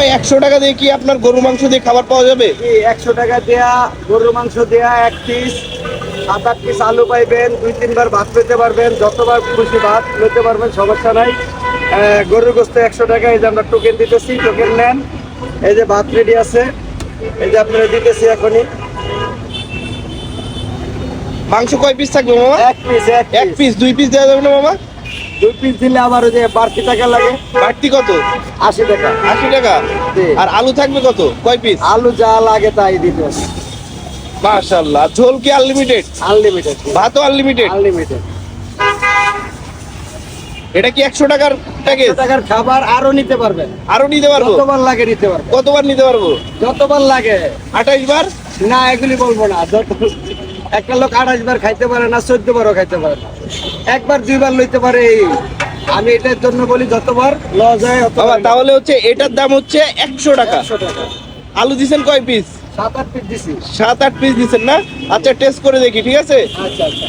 মামা একশো টাকা দিয়ে কি আপনার গরু মাংস দিয়ে খাবার পাওয়া যাবে? একশো টাকা দেয়া গরুর মাংস দেয়া এক পিস সাত আট পিস আলু পাইবেন দুই তিনবার ভাত পেতে পারবেন যতবার খুশি ভাত পেতে পারবেন সমস্যা নাই। গরুর গোস্ত একশো টাকা এই যে আমরা টোকেন দিতেছি টোকেন নেন। এই যে ভাত রেডি আছে এই যে আপনারা দিতেছি এখনই। মাংস কয় পিস থাকবে মামা? এক পিস এক পিস দুই পিস দেওয়া যাবে না মামা? দুই পিস দিলে আবার ওই যে বাড়তি টাকা লাগে। বাড়তি কত? আশি টাকা। আশি টাকা? আর আলু থাকবে কত? কয় পিস আলু যা লাগে তাই দিতে মাশাল্লাহ ঝোল কি আনলিমিটেড আনলিমিটেড ভাতও আনলিমিটেড আনলিমিটেড এটা কি একশো টাকার প্যাকেজ টাকার খাবার আরও নিতে পারবেন। আরও নিতে পারব? যতবার লাগে নিতে পারবেন। কতবার নিতে পারব? যতবার লাগে। আঠাইশ বার? না এগুলি বলব না যত একটা লোক আঠাশ বার খাইতে পারে না চোদ্দ বারও খাইতে পারে না। একবার দুইবার লইতে পারে এই। আমি এটার জন্য বলি যতবার লস হয় অতবার তাহলে হচ্ছে এটার দাম হচ্ছে একশো টাকা। টাকা। আলু দিছেন কয় পিস সাত আট পিস দিছি। সাত আট পিস দিছেন না? আচ্ছা টেস্ট করে দেখি ঠিক আছে? আচ্ছা আচ্ছা।